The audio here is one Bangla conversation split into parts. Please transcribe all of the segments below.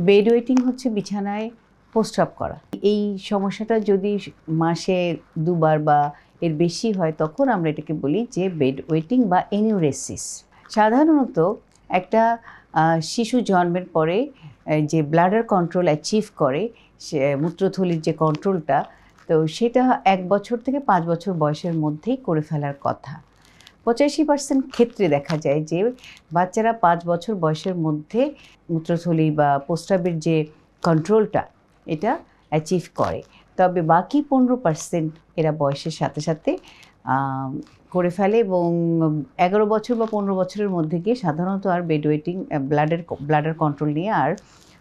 বেড ওয়েটিং হচ্ছে বিছানায় প্রস্রাব করা। এই সমস্যাটা যদি মাসে দুবার বা এর বেশি হয়, তখন আমরা এটাকে বলি যে বেড ওয়েটিং বা এনিউরেসিস। সাধারণত একটা শিশু জন্মের পরে যে ব্লাডার কন্ট্রোল অ্যাচিভ করে, সে, মূত্রথলির যে কন্ট্রোলটা, তো সেটা এক বছর থেকে পাঁচ বছর বয়সের মধ্যেই করে ফেলার কথা। পঁচাশি পার্সেন্ট ক্ষেত্রে দেখা যায় যে বাচ্চারা পাঁচ বছর বয়সের মধ্যে মূত্রথলি বা প্রস্রাবের যে কন্ট্রোলটা এটা অ্যাচিভ করে। তবে বাকি পনেরো পার্সেন্ট এরা বয়সের সাথে সাথে করে ফেলে এবং এগারো বছর বা পনেরো বছরের মধ্যে গিয়ে সাধারণত আর বেড ওয়েটিং ব্লাডের ব্লাডার কন্ট্রোল নিয়ে আর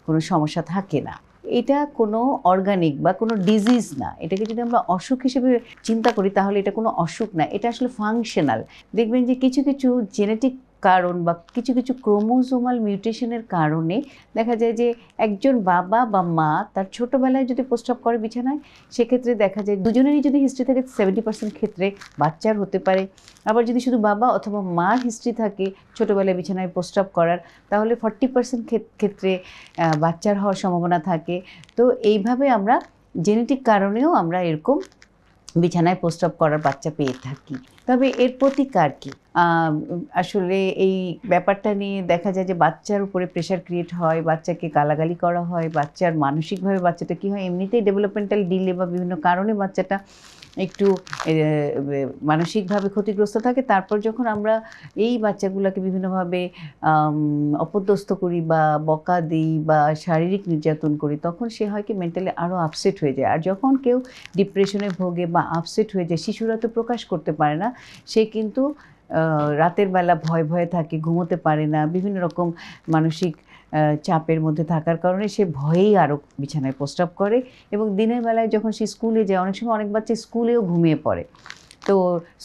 কোনো সমস্যা থাকে না। এটা কোনো অর্গানিক বা কোনো ডিজিজ না। এটাকে যদি আমরা অসুখ হিসেবে চিন্তা করি, তাহলে এটা কোনো অসুখ না। এটা আসলে ফাংশনাল দেখবেন যে কিছু কিছু জেনেটিক কারণ বা কিছু কিছু ক্রোমোজোমাল মিউটেশনের কারণে দেখা যায় যে একজন বাবা বা মা তার ছোটোবেলায় যদি প্রস্রাব করে বিছানায়, সেক্ষেত্রে দেখা যায় দুজনেরই যদি হিস্ট্রি থাকে সেভেন্টি পার্সেন্ট ক্ষেত্রে বাচ্চার হতে পারে। আবার যদি শুধু বাবা অথবা মার হিস্ট্রি থাকে ছোটোবেলায় বিছানায় প্রস্রাব করার, তাহলে ফর্টি পার্সেন্ট ক্ষেত্রে বাচ্চার হওয়ার সম্ভাবনা থাকে। তো এইভাবে আমরা জেনেটিক কারণেও আমরা এরকম বিছানায় প্রস্তাব করার বাচ্চা পেয়ে থাকি। তবে এর প্রতিকার কি? আসলে এই ব্যাপারটা নিয়ে দেখা যায় যে বাচ্চার উপরে প্রেশার ক্রিয়েট হয়, বাচ্চাকে গালাগালি করা হয়, বাচ্চার মানসিকভাবে বাচ্চাটা কি হয়, এমনিতেই ডেভেলপমেন্টাল ডিলে বা বিভিন্ন কারণে বাচ্চাটা একটু মানসিকভাবে ক্ষতিগ্রস্ত থাকে। তারপর যখন আমরা এই বাচ্চাগুলোকে বিভিন্নভাবে অপদস্থ করি বা বকা দিই বা শারীরিক নির্যাতন করি, তখন সে হয় কি মেন্টালি আরও আপসেট হয়ে যায়। আর যখন কেউ ডিপ্রেশনে ভোগে বা আপসেট হয়ে যায়, শিশুরা তো প্রকাশ করতে পারে না, সে কিন্তু রাতের বেলা ভয় ভয়ে থাকে, ঘুমোতে পারে না, বিভিন্ন রকম মানসিক চাপের মধ্যে থাকার কারণে সে ভয়েই আরও বিছানায় প্রস্তাব করে এবং দিনের বেলায় যখন সে স্কুলে যায়, অনেক সময় অনেক বাচ্চা স্কুলেও ঘুমিয়ে পড়ে। তো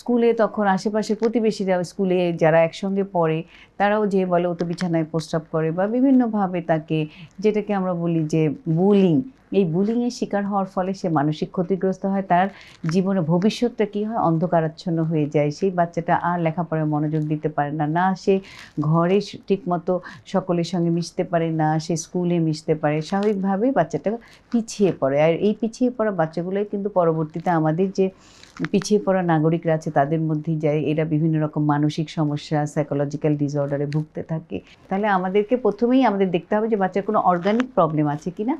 স্কুলে তখন আশেপাশের প্রতিবেশীরা স্কুলে যারা একসঙ্গে পড়ে, তারাও যে বলে, ও তো বিছানায় প্রস্রাব করে। বা বিভিন্নভাবে তাকে, যেটাকে আমরা বলি যে বুলিং এই বুলিংয়ের শিকার হওয়ার ফলে সে মানসিক ক্ষতিগ্রস্ত হয়, তার জীবনে ভবিষ্যৎটা কী হয়, অন্ধকারাচ্ছন্ন হয়ে যায়। সেই বাচ্চাটা আর লেখাপড়ায় মনোযোগ দিতে পারে না। না সে ঘরে ঠিকমতো সকলের সঙ্গে মিশতে পারে, না সে স্কুলে মিশতে পারে। স্বাভাবিকভাবেই বাচ্চাটা পিছিয়ে পড়ে। আর এই পিছিয়ে পড়া বাচ্চাগুলোই কিন্তু পরবর্তীতে আমাদের যে পিছিয়ে পড়া নাগরিকরা আছে, তাদের মধ্যেই যায় এরা বিভিন্ন রকম মানসিক সমস্যা সাইকোলজিক্যাল ডিসঅর্ডারে ভুগতে থাকে। তাহলে আমাদেরকে প্রথমেই আমাদের দেখতে হবে যে বাচ্চার কোনো অর্গানিক প্রবলেম আছে কিনা।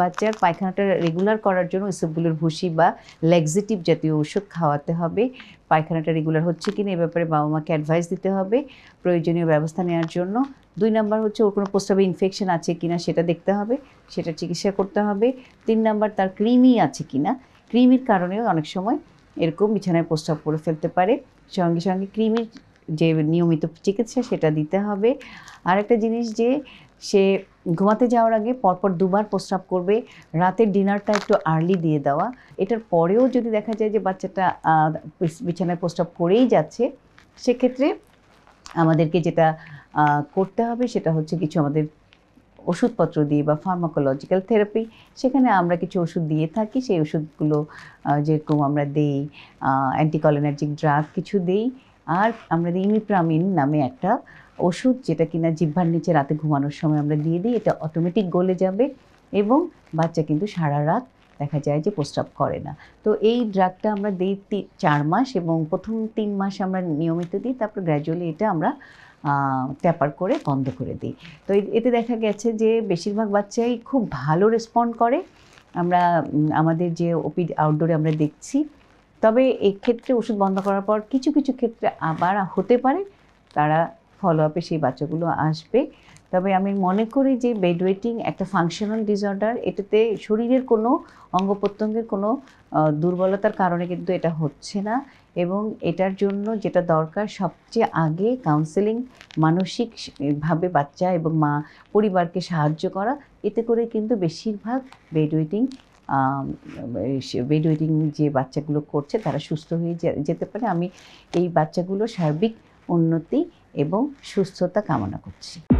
বাচ্চার পায়খানাটা রেগুলার করার জন্য এসবগুলোর ভুসি বা ল্যাক্সেটিভ জাতীয় ওষুধ খাওয়াতে হবে। পায়খানাটা রেগুলার হচ্ছে কি না এ ব্যাপারে বাবা মাকে অ্যাডভাইস দিতে হবে প্রয়োজনীয় ব্যবস্থা নেওয়ার জন্য। দুই নাম্বার হচ্ছে ওর কোনো প্রস্রাবে ইনফেকশন আছে কি না সেটা দেখতে হবে, সেটা চিকিৎসা করতে হবে। তিন নাম্বার তার কৃমি আছে কিনা, কৃমির কারণেও অনেক সময় এরকম বিছানায় প্রস্রাব করে ফেলতে পারে। সঙ্গে সঙ্গে কৃমির যে নিয়মিত চিকিৎসা সেটা দিতে হবে। আর একটা জিনিস যে সে ঘুমাতে যাওয়ার আগে পরপর দুবার প্রস্রাব করবে। রাতের ডিনারটা একটু আর্লি দিয়ে দেওয়া। এটার পরেও যদি দেখা যায় যে বাচ্চাটা বিছানায় প্রস্রাব করেই যাচ্ছে, সেক্ষেত্রে আমাদেরকে যেটা করতে হবে সেটা হচ্ছে কিছু আমাদের ওষুধপত্র দিয়ে বা ফার্মাকোলজিক্যাল থেরাপি সেখানে আমরা কিছু ওষুধ দিয়ে থাকি। সেই ওষুধগুলো যেরকম আমরা দেই অ্যান্টিকলিনার্জিক ড্রাগ কিছু দেই। আর আমরা দিই ইমিপ্রামিন নামে একটা ওষুধ, যেটা কিনা জিহ্বার নিচে রাতে ঘুমানোর সময় আমরা দিয়ে দিই। এটা অটোমেটিক গলে যাবে এবং বাচ্চা কিন্তু সারা রাত দেখা যায় যে প্রস্রাব করে না। তো এই ড্রাগটা আমরা দিই চার মাস এবং প্রথম তিন মাস আমরা নিয়মিত দিই। তারপর গ্র্যাজুয়ালি এটা আমরা ট্যাপার করে বন্ধ করে দিই। তো এতে দেখা গেছে যে বেশিরভাগ বাচ্চাই খুব ভালো রেসপন্ড করে। আমরা আমাদের যে ওপি আউটডোরে আমরা দেখছি। তবে এক্ষেত্রে ওষুধ বন্ধ করার পর কিছু কিছু ক্ষেত্রে আবার হতে পারে। তারা ফলো আপে সেই বাচ্চাগুলো আসবে। তবে আমি মনে করি যে বেড ওয়েটিং একটা ফাংশনাল ডিসঅর্ডার এটাতে শরীরের কোনো অঙ্গ প্রত্যঙ্গের কোনো দুর্বলতার কারণে কিন্তু এটা হচ্ছে না এবং এটার জন্য যেটা দরকার সবচেয়ে আগে কাউন্সেলিং মানসিকভাবে বাচ্চা এবং মা পরিবারকে সাহায্য করা, এতে করে কিন্তু বেশিরভাগ বেড ওয়েটিং বেড ওয়েটিং যে বাচ্চাগুলো করছে তারা সুস্থ হয়ে যেতে পারে। আমি এই বাচ্চাগুলো সার্বিক উন্নতি এবং সুস্থতা কামনা করছি।